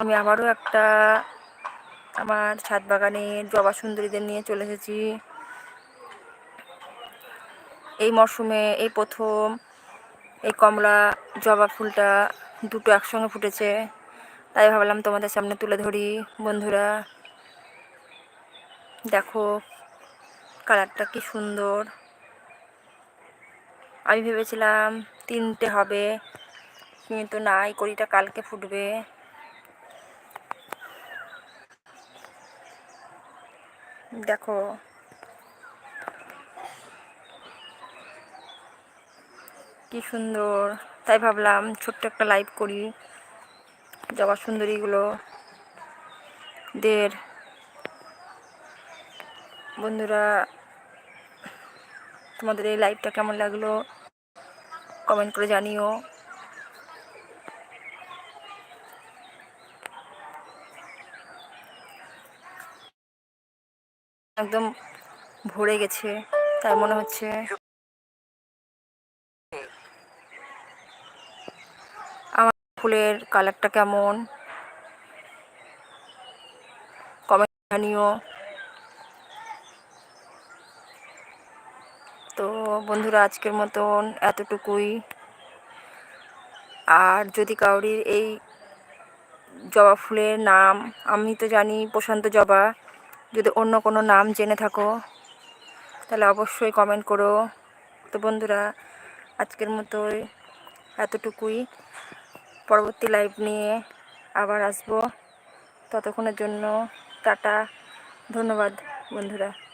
আমি আবারও একটা আমার ছাদ বাগানের জবা সুন্দরীদের নিয়ে চলে এসেছি। এই মরশুমে এই প্রথম এই কমলা জবা ফুলটা দুটো একসঙ্গে ফুটেছে। তাই ভাবলাম তোমাদের সামনে তুলে ধরি। বন্ধুরা, দেখো কালারটা কি সুন্দর। আমি ভেবেছিলাম তিনটে হবে, কিন্তু না, এই কড়িটা কালকে ফুটবে। দেখো। কি সুন্দর। তাই ভাবলাম ছোট্ট একটা লাইভ করি। জবা সুন্দরীগুলো দের। বন্ধুরা, তোমাদের এই লাইভটা কেমন লাগল? কমেন্ট করে জানিও। একদম ভরে গেছে। তার মনে হচ্ছে আমার ফুলের কালারটা কেমন? কমেন্ট জানিও। তো বন্ধুরা, আজকের মতন এতটুকুই। আর যদি কাউরির এই জবা ফুলের নাম, আমি তো জানি প্রশান্ত জবা যদি অন্য কোনো নাম জেনে থাকো, তাহলে অবশ্যই কমেন্ট করো। তো বন্ধুরা, আজকের মতোই এতটুকুই। পরবর্তী লাইভ নিয়ে আবার আসব। ততক্ষণের জন্য টাটা, ধন্যবাদ বন্ধুরা।